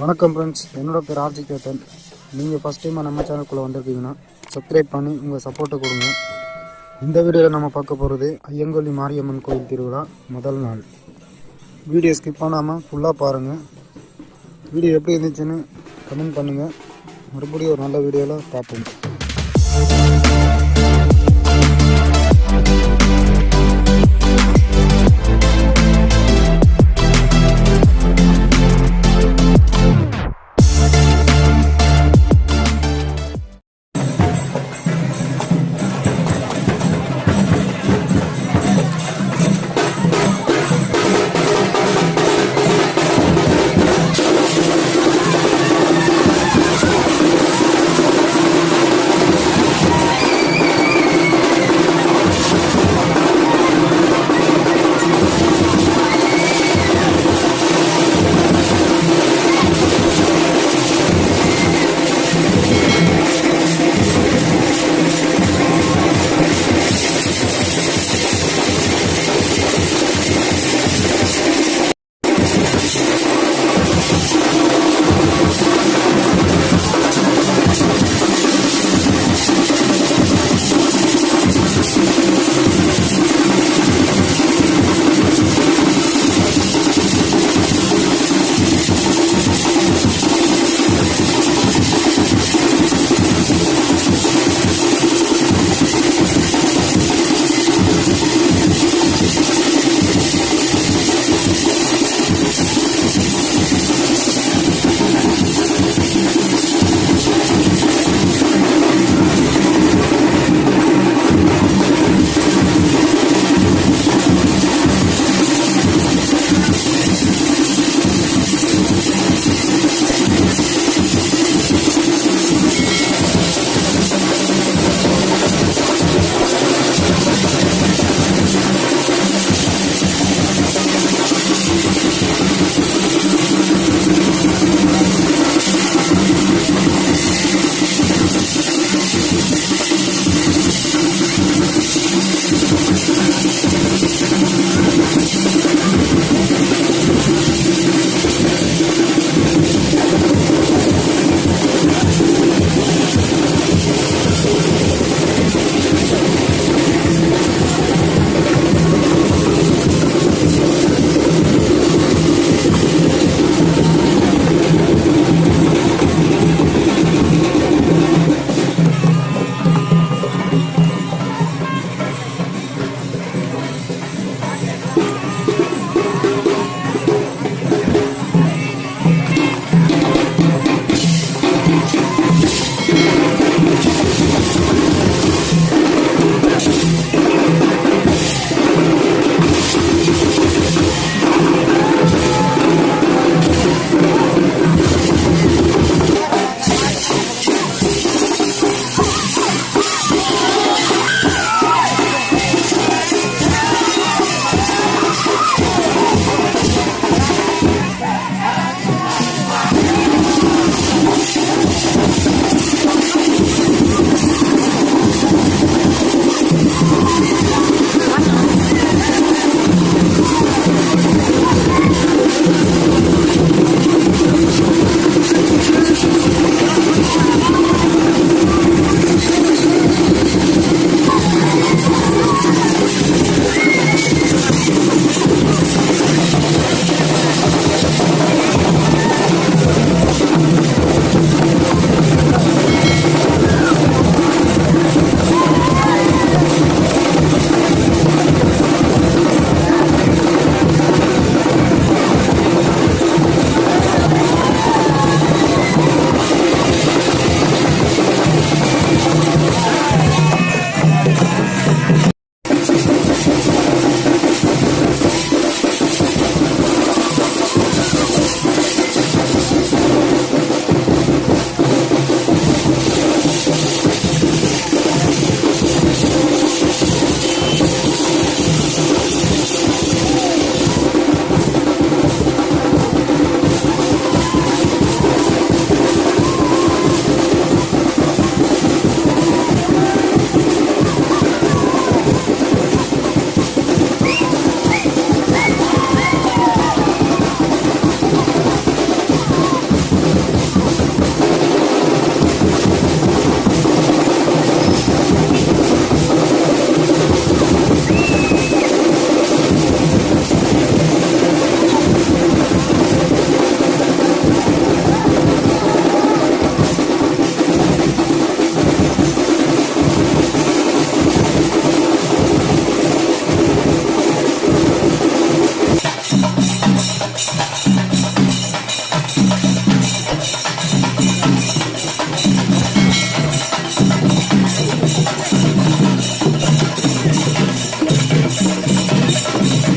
வணக்கம் ஃப்ரெண்ட்ஸ் என்னோட பேர் ஆர்ஜி கேத்தன் நீங்கள் ஃபஸ்ட் டைம் நம்ம சேனலுக்குள்ளே வந்திருக்கீங்கன்னா சப்ஸ்கிரைப் பண்ணி உங்கள் சப்போர்ட்டை கொடுங்க. இந்த வீடியோவில் நம்ம பார்க்க போகிறது ஐயங்கொல்லி மாரியம்மன் கோயில் திருவிழா முதல் நாள். வீடியோ ஸ்கிப் பண்ணாமல் ஃபுல்லாக பாருங்கள் வீடியோ எப்படி இருந்துச்சுன்னு கமெண்ட் பண்ணுங்கள் மறுபடியும் ஒரு நல்ல வீடியோவில் பார்ப்போம்.